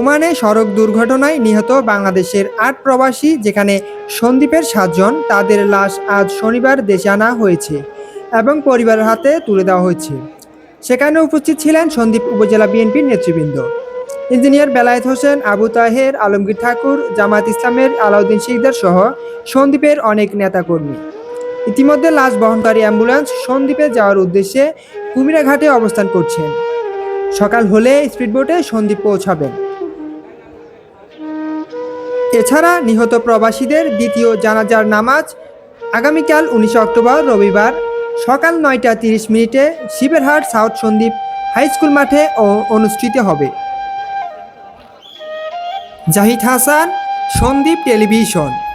ওমানে সড়ক দুর্ঘটনায় নিহত বাংলাদেশের আট প্রবাসী, যেখানে সন্দ্বীপের সাতজন, তাদের লাশ আজ শনিবার দেশে আনা হয়েছে এবং পরিবারের হাতে তুলে দেওয়া হয়েছে। সেখানে উপস্থিত ছিলেন সন্দ্বীপ উপজেলা বিএনপির নেতৃবৃন্দ। ইঞ্জিনিয়ার বেলায়েত হোসেন, আবু তাহের, আলমগীর ঠাকুর, জামাত ইসলামের আলাউদ্দিন শিকদার সহ সন্দ্বীপের অনেক নেতাকর্মী। ইতিমধ্যে লাশ বহনকারী অ্যাম্বুলেন্স সন্দ্বীপে যাওয়ার উদ্দেশ্যে কুমিরাঘাটে অবস্থান করছেন। সকাল হলে স্পিডবোটে সন্দ্বীপ পৌঁছাবেন। এছাড়া নিহত প্রবাসীদের দ্বিতীয় জানাজার নামাজ আগামীকাল উনিশে অক্টোবর রবিবার সকাল নয়টা তিরিশ মিনিটে শিবেরহাট সাউথ সন্দ্বীপ হাইস্কুল মাঠে ও- অনুষ্ঠিত হবে। জাহিদ হাসান, সন্দীপ টেলিভিশন।